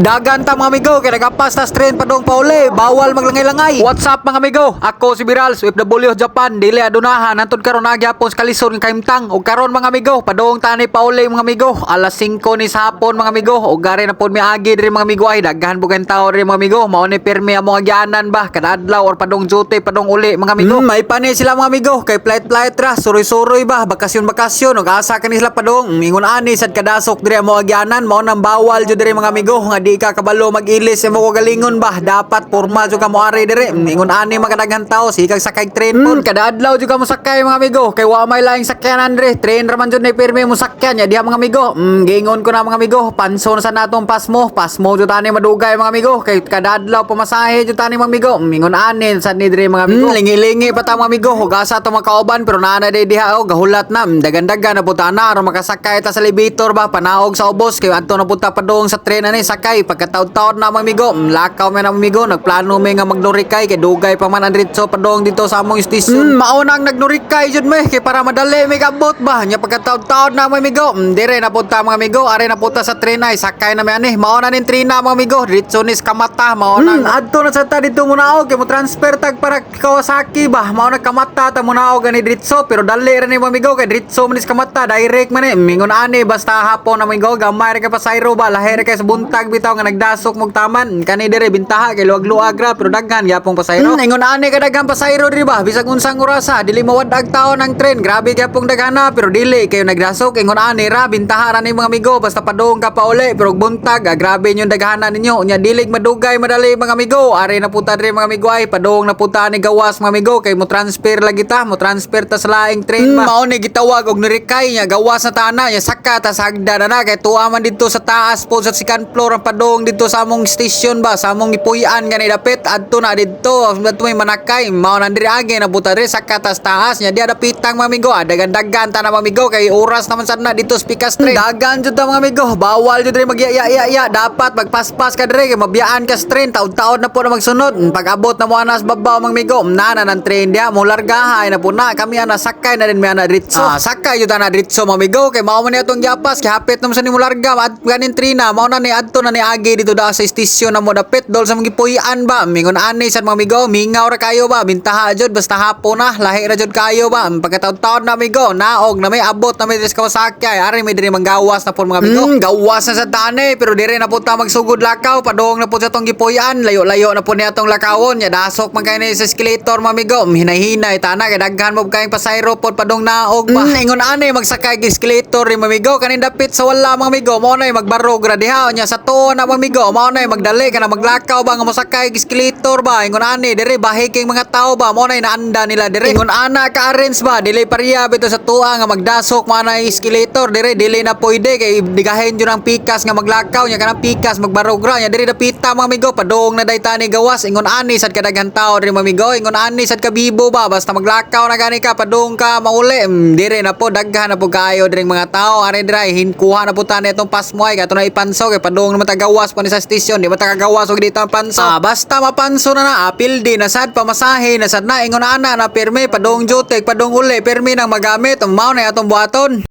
Dagan ta mga amigo, kaya nagapas tas train pa dong pauli, bawal maglangay-langay. What's up mga amigo? Ako si Viral, OFW Japan, dili adunahan, antod karon na gyapon sa kalisod ng kaimtang. Ug karon mga amigo, padong tani pauli mga amigo, alas 5 ni sa hapon mga amigo, ug gari na pod mi agi diri mga amigo. Ay daghan bugan tao diri mga amigo, mao ni permi amo agyanan ba? Kada adlaw or padong duty, padong uli mga amigo. may pani sila mga amigo, kay flight flight ra, suroy-suroy ba, bakasyon bakasyon, ug asa kani sila padong, ingon ani sad kadasok diri amo agyanan, mao nang bawal jud diri mga amigo, nga di ka kabalo mag-ilis mo ko galingon ba, dapat porma jud ka mo ari diri, ingon ani makadaghan tao, sikag sakay train pod, kada adlaw jud ka mo sakay mga amigo, kay wa may laing sakyanan diri, train ra man jud na pirmi mo sakyan nya diha mga amigo. Mm, giingon ko na mga amigo, panson sa natong pasmo, pasmo jud tani madugay mga amigo, kay kada adlaw pamasahe jud tani mga amigo. Mm, Ingon ani sad ni diri mga amigo. lingi-lingi pa ta mga amigo, hugasa to makauban pero naa na di diha oh, gahulat na, Mm, dagan-dagan na puta na. Aron makasakay ta sa elevator ba, panaog sa ubos kay adto na punta pa doong sa tren ani sakay pagkataud-taud na mga amigo. Mm, Lakaw man na mga amigo, nagplano mi nga magnurikay kay dugay pa man ang diretso pa doong dito sa among station. Mm, mao nang nagnurikay jud me. Kay para madali mi kabot ba, nya pagkataud-taud na mga amigo. Mm, dire na punta mga amigo, are na punta sa tren ay sakay na mi ani. Mao na nin tren na mga amigo, diretso ni kamata, mao na. adto na sa ta dito muna og kay mo transfer tag para Kawasaki ba, mao na kamata ta muna og gani diretso pero dali ra ni mga amigo kay diretso man kamata, direct man ni. Mingon ani basta hapon na mga amigo, gamay ra kay pasayro ba, lahi ra kay sa buntag bitaw nga nagdasok mog taman. Kani dire bintaha kay luwag-luwag ra pero daghan gyapong pasayro. Hmm, ingon ani ka daghan pasayro diri ba, bisag unsang orasa, dili mawadag tao ng tren. Grabe gyapong daghana pero dili kayo nagdasok. Ingon ani ra bintaha ra ni mga amigo basta padung ka pa uli pero buntag ah, grabe yung daghana ninyo. Unya dilig madugay madali mga amigo. Ari na punta diri mga amigo ay padung na punta ni gawas mga amigo kay mo transfer lagi ta, mo transfer ta sa laing train ba. Mao ni gitawag og nirikay nya gawas na tana nya saka ta sa hagda na na kay tuwa man dito sa taas po sa second floor ang padung dito sa among station ba? Sa among ipuy-an gani dapit. Adto na dito. Adto may manakay. Mao nan diri agi na buta diri sa taas nya di ada pitang mga amigo. Ah, dagan-dagan ta na mga amigo. Kay oras naman sad na dito sa Picas Train. Dagan jud ta mga amigo. Bawal jud diri magya-ya-ya dapat magpaspas ka diri. Kay mabiyaan ka train. Taud-taud na po na magsunod. Pag abot na mo anas babaw mga amigo. Nana ng train dia mo largahay na po na. Kami ana sakay na din mi ana diretso ah, sakay jud na diretso mga amigo. Kay mao man atong giapas. Kay hapit naman sa nimo larga. At ganin trina mao na ni adto na ni agi dito da sa station na mo dapit dol sa mga puy-an ba? Mingon ani sad mga amigo mingaw ra kayo ba? Bintaha jud basta hapon na lahi ra jud kayo ba? Pagkataon-taon na amigo naog na may abot na may diri sa Kawasaki ay ari may diri manggawas na po mga amigo gawas na sa tani pero diri na po ta magsugod lakaw. Padong na po sa tong gipuy-an. Layo-layo na po niya tong lakawon. Nya dasok man kay ni sa escalator mga amigo hinay-hinay tana kay daghan mo kayong pasayro pod padong naog ba? Ingon ani magsakay gi escalator ni mga amigo kanin dapit sa wala mga amigo mo na magbarog ra diha. Nya sa tuon na mga amigo mo na magdali ka na maglakaw ba nga mosakay gi escalator ba ingon ani dire bahay king mga tao ba mo na inaanda nila dire ingon ana ka arrange ba dili pariya bito sa tuwa nga magdasok man na escalator dire dili na pwede kay digahin jud ang pikas nga maglakaw nya kanang pikas magbarog ra nya dire dapita mga amigo padong na daytani gawas ingon ani sad kadaghan tao dire mga amigo ingon ani sad kabibo ba basta maglakaw na gani ka padong ka mauli mm, dire na po daghan na po kayo dire mga tao ari dire hinkuha na po tani itong pasmoy kato na ipanso kay padong naman tagawas po ni sa station di ba? Tagagawas og dito ang panso. Ah, basta mapanso na na apil di na sad pamasahe na sad. Na ingon ana na pirmi padong jutek padong uli pirmi nang magamit ang mao na atong buhaton